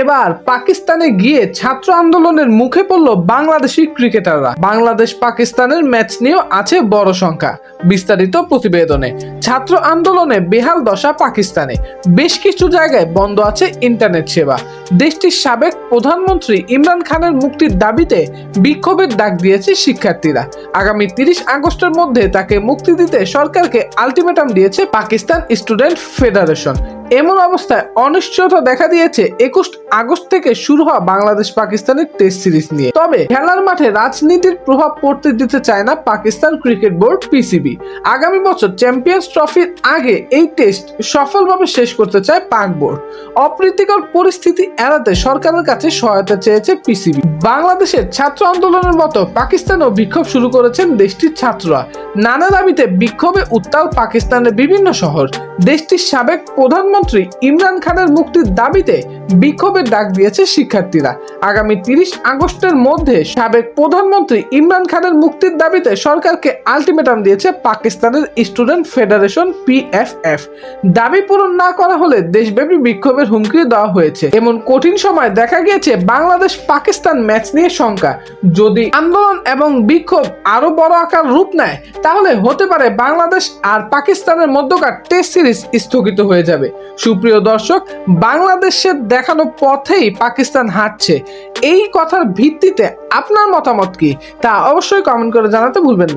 এবার পাকিস্তানে গিয়ে ছাত্র আন্দোলনের মুখে পড়ল বাংলাদেশি ক্রিকেটাররা। বাংলাদেশ পাকিস্তানের ম্যাচ নিয়েও আছে বড় সংখ্যা বিস্তারিত প্রতিবেদনে। ছাত্র আন্দোলনে বেহাল দশা পাকিস্তানে। বেশ কিছু জায়গায় বন্ধ আছে ইন্টারনেট সেবা। দেশটির সাবেক প্রধানমন্ত্রী ইমরান খানের মুক্তির দাবিতে বিক্ষোভের ডাক দিয়েছে শিক্ষার্থীরা। আগামী তিরিশ আগস্টের মধ্যে তাকে মুক্তি দিতে সরকারকে আলটিমেটাম দিয়েছে পাকিস্তান স্টুডেন্ট ফেডারেশন। এমন অবস্থায় অনিশ্চয়তা দেখা দিয়েছে একুশ আগস্ট থেকে শুরু হওয়া বাংলাদেশ পাকিস্তানের টেস্ট সিরিজ নিয়ে। তবে খেলার মাঠে রাজনীতির প্রভাব পড়তে দিতে চায় না পাকিস্তান ক্রিকেট বোর্ড পিসিবি। আগামী বছর চ্যাম্পিয়ন্স ট্রফির আগে এই টেস্ট সফলভাবে শেষ করতে চায় পাক বোর্ড। অপ্রীতিকর পরিস্থিতি এড়াতে সরকারের কাছে সহায়তা চেয়েছে পিসিবি। বাংলাদেশের ছাত্র আন্দোলনের মতো পাকিস্তানেও বিক্ষোভ শুরু করেছেন দেশটির ছাত্ররা। নানা দাবিতে বিক্ষোভে উত্তাল পাকিস্তানের বিভিন্ন শহর। দেশটির সাবেক প্রধানমন্ত্রী ইমরান খানের মুক্তির দাবিতে বিক্ষোভের ডাক দিয়েছে শিক্ষার্থীরা। আগামী তিরিশ আগস্টের মধ্যে সাবেক প্রধানমন্ত্রী ইমরান খানের মুক্তির দাবিতে সরকারকে আলটিমেটাম দিয়েছে পাকিস্তানের স্টুডেন্ট ফেডারেশন পিএফএফ। দাবি পূরণ না করা হলে দেশব্যাপী বিক্ষোভের হুমকি দেওয়া হয়েছে। এমন কঠিন সময় দেখা গিয়েছে বাংলাদেশ পাকিস্তান ম্যাচ নিয়ে শঙ্কা। যদি আন্দোলন এবং বিক্ষোভ আরও বড় আকার রূপ নেয়, তাহলে হতে পারে বাংলাদেশ আর পাকিস্তানের মধ্যকার টেস্ট সিরিজ স্থগিত হয়ে যাবে। সুপ্রিয় দর্শক বাংলাদেশের দেখানো পথেই পাকিস্তান হাঁটছে। এই কথার ভিত্তিতে আপনার মতামত কি? তা অবশ্যই কমেন্ট করে জানাতে ভুলবেন না।